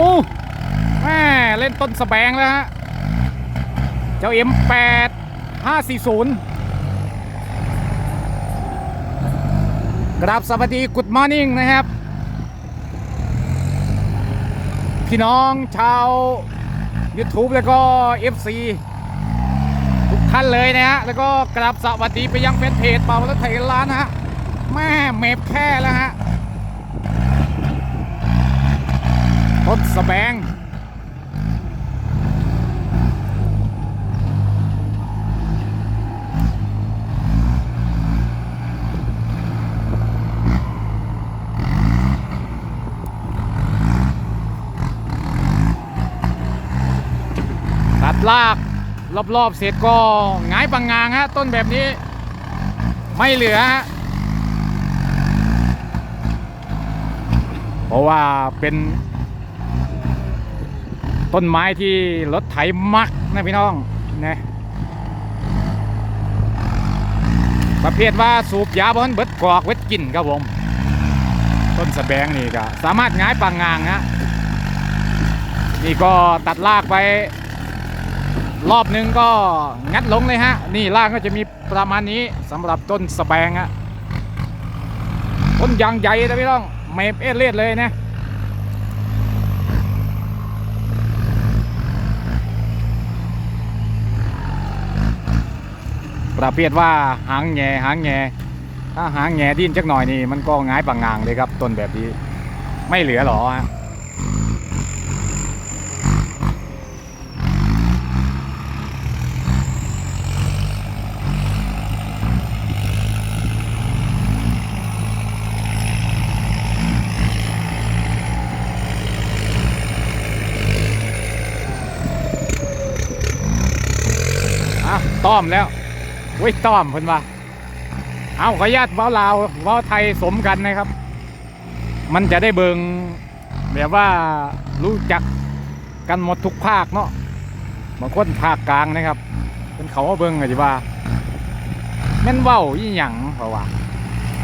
อ้แม่เล่นต้นสแบงแล้วฮะ เจ้า M8 540กราบสวัสดีกุดมอร์นิ่งนะครับ พี่น้องชาว YouTube แล้วก็ FC ทุกท่านเลยนะฮะ แล้วก็กราบสวัสดีไปยังแฟนเพจเป่ารถไถล้านนะฮะ แม่เมฟแค่แล้วฮะ ต้นสแบงตัดลากรอบๆเสร็จก็หงายปังงางฮะต้นแบบนี้ ไม่เหลือฮะเพราะว่าเป็น ต้นไม้ที่รถไถมักนะพี่น้องนะประเภทว่าสูบยาบอนเบิดกอกเวดกินครับผม ต้นสะแบงนี่ก็สามารถงายปังงางฮะนี่ก็ตัดลากไป รอบนึงก็งัดลงเลยฮะ นี่ลางก็จะมีประมาณนี้สำหรับต้นสแบงฮะต้นยางใหญ่นะพี่น้องเมฟเอเลดเลยนะ ประเภทว่าหางแง่หางแง่ถ้าหางแง่ดิ้นจักหน่อยนี่มันก็ง่ายปังงางเลยครับต้นแบบนี้ ไม่เหลือหรอฮะอะต้อมแล้ว เว้ยต้อมเพิ่นว่าเอาขออนุญาตเว้าลาวเว้าไทยสมกันนะครับ มันจะได้เบิงแบบว่ารู้จักกันหมดทุกภาคเนาะบางคนภาคกลางนะครับ เป็นเขาเบิงไงจิว่าแม่นเว้ายี่หยังเพราะว่า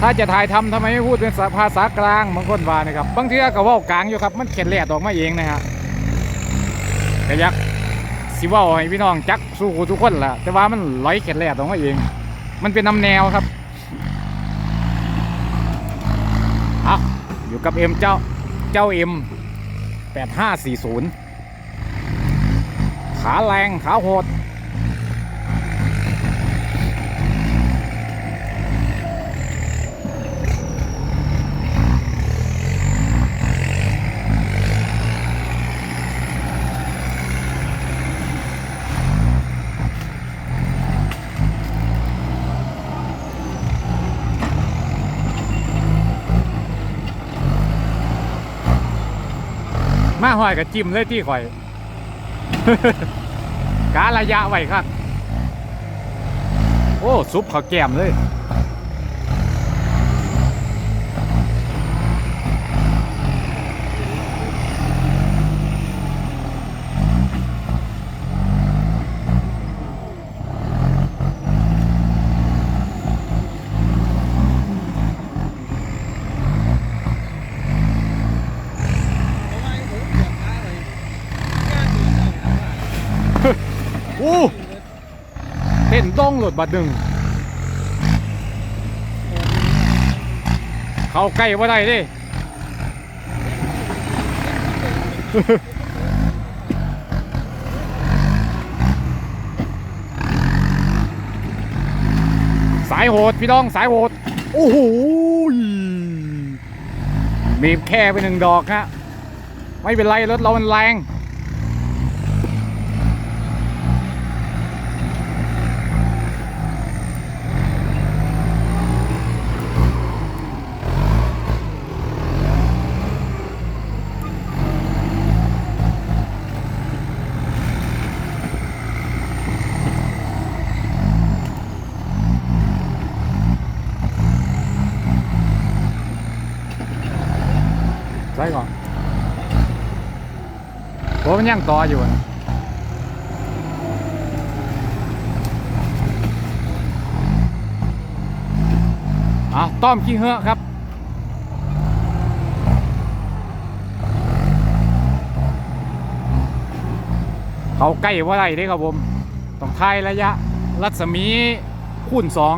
ถ้าจะถ่ายทำทำไมไม่พูดเป็นภาษากลางบางคนว่านะครับ บางทีก็เว้ากลางอยู่ครับ มันเข็ดแหลดออกมาเองนะครับก็อยัก สิว่าให้พี่น้องจักสู้ทุกคนล่ะ แต่ว่ามันร้อยเข็ดแหลดออกมาเอง มันเป็นนำแนวครับเอาอยู่กับเอ็มเจ้าเจ้าเอ็มแปดห้าสี่ศูนย์ขาแรงขาโหด หอยกับจิ้มเลยที่ข่อย การะยะไว้ครับ โอ้ซุปข้าวแกมเลย อู้เห็นต้องหลดบัดหนึ่งเขาใกล้ว่าได้ดิสายโหดพี่น้องสายโหดโอ้โหมีแค่ไปหนึ่งดอกฮะไม่เป็นไรรถเรามันแรง ยังต่ออยู่อะต้อมขี้เหือครับเขาใกล้ว่าไรเด้ครับผม ต้องทายระยะ รัศมีคูณสอง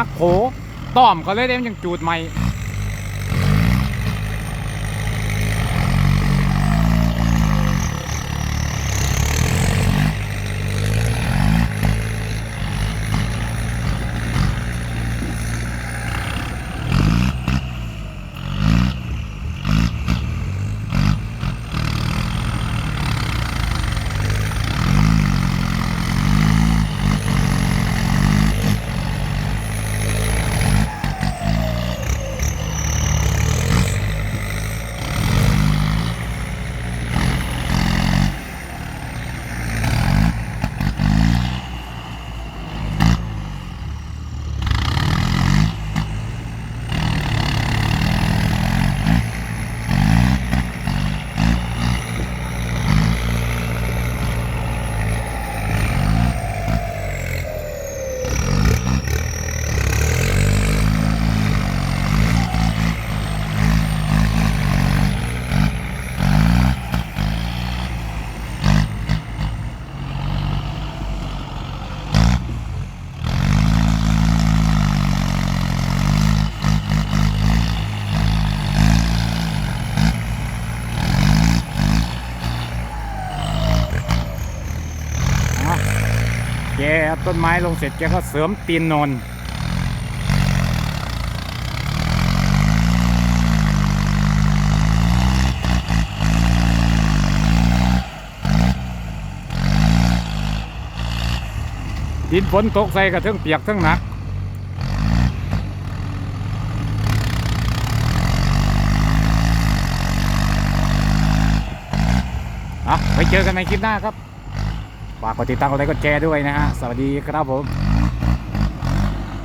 ฮักโผต้อมก็เลยเด้มยังจูดใหม่ ต้นไม้ลงเสร็จแกก็เสริมตีนนอนดินฝนตกใส่กระเทิงเปียกเทิงหนักอะไปเจอกันในคลิปหน้าครับ ฝากกดติดตามกดไลค์กดแชร์ด้วยนะฮะ สวัสดีครับผม